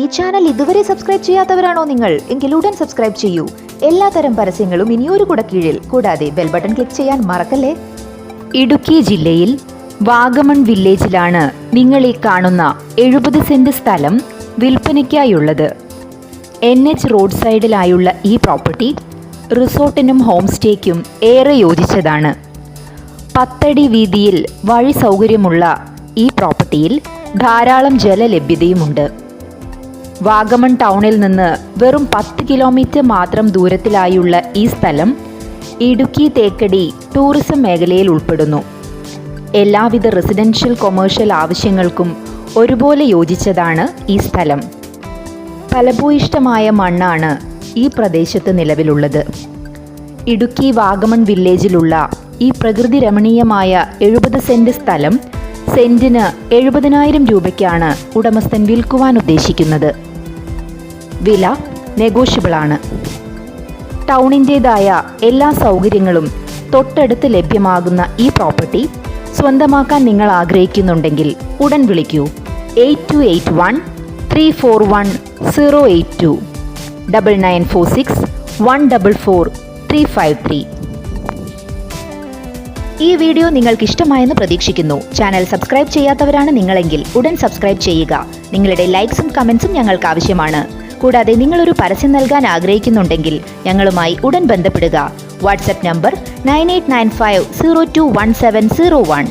ഈ ചാനൽ ഇതുവരെ സബ്സ്ക്രൈബ് ചെയ്യാത്തവരാണോ നിങ്ങൾ എങ്കിൽ ഉടൻ സബ്സ്ക്രൈബ് ചെയ്യൂ. എല്ലാ തരം പരസ്യങ്ങളും ഇനിയൊരു കൂടെ കീഴിൽ. കൂടാതെ ബെൽ ബട്ടൺ ക്ലിക്ക് ചെയ്യാൻ മറക്കല്ലേ? ഇടുക്കി ജില്ലയിൽ വാഗമൺ വില്ലേജിലാണ് നിങ്ങൾ ഈ കാണുന്ന എഴുപത് സെന്റ് സ്ഥലം വിൽപ്പനയ്ക്കായുള്ളത്. എൻ എച്ച് റോഡ് സൈഡിലായുള്ള ഈ പ്രോപ്പർട്ടി റിസോർട്ടിനും ഹോം സ്റ്റേക്കും ഏറെ യോജിച്ചതാണ്. പത്തടി വീതിയിൽ വഴി സൗകര്യമുള്ള ഈ പ്രോപ്പർട്ടിയിൽ ധാരാളം ജലലഭ്യതയുമുണ്ട്. വാഗമൺ ടൗണിൽ നിന്ന് വെറും പത്ത് കിലോമീറ്റർ മാത്രം ദൂരത്തിലായുള്ള ഈ സ്ഥലം ഇടുക്കി തേക്കടി ടൂറിസം മേഖലയിൽ ഉൾപ്പെടുന്നു. എല്ലാവിധ റെസിഡൻഷ്യൽ കൊമേഴ്ഷ്യൽ ആവശ്യങ്ങൾക്കും ഒരുപോലെ യോജിച്ചതാണ് ഈ സ്ഥലം. ഫലഭൂയിഷ്ടമായ മണ്ണാണ് ഈ പ്രദേശത്ത് നിലവിലുള്ളത്. ഇടുക്കി വാഗമൺ വില്ലേജിലുള്ള ഈ പ്രകൃതി രമണീയമായ എഴുപത് സെന്റ് സ്ഥലം സെന്റിന് എഴുപതിനായിരം രൂപയ്ക്കാണ് ഉടമസ്ഥൻ വിൽക്കുവാൻ ഉദ്ദേശിക്കുന്നത്. വില നെഗോഷ്യബിൾ ആണ് ടൗണിന്റേതായ എല്ലാ സൗകര്യങ്ങളും തൊട്ടടുത്ത് ലഭ്യമാകുന്ന ഈ പ്രോപ്പർട്ടി സ്വന്തമാക്കാൻ നിങ്ങൾ ആഗ്രഹിക്കുന്നുണ്ടെങ്കിൽ ഉടൻ വിളിക്കൂ. Eight two eight one three four one zero eight two double nine four six one double four three five three. ഈ വീഡിയോ നിങ്ങൾക്ക് ഇഷ്ടമായെന്ന് പ്രതീക്ഷിക്കുന്നു. ചാനൽ സബ്സ്ക്രൈബ് ചെയ്യാത്തവരാണ് നിങ്ങളെങ്കിൽ ഉടൻ സബ്സ്ക്രൈബ് ചെയ്യുക. നിങ്ങളുടെ ലൈക്സും കമൻസും ഞങ്ങൾക്ക് ആവശ്യമാണ്. കൂടാതെ നിങ്ങളൊരു പരസ്യം നൽകാൻ ആഗ്രഹിക്കുന്നുണ്ടെങ്കിൽ ഞങ്ങളുമായി ഉടൻ ബന്ധപ്പെടുക. WhatsApp number nine eight nine five zero two one seven zero one.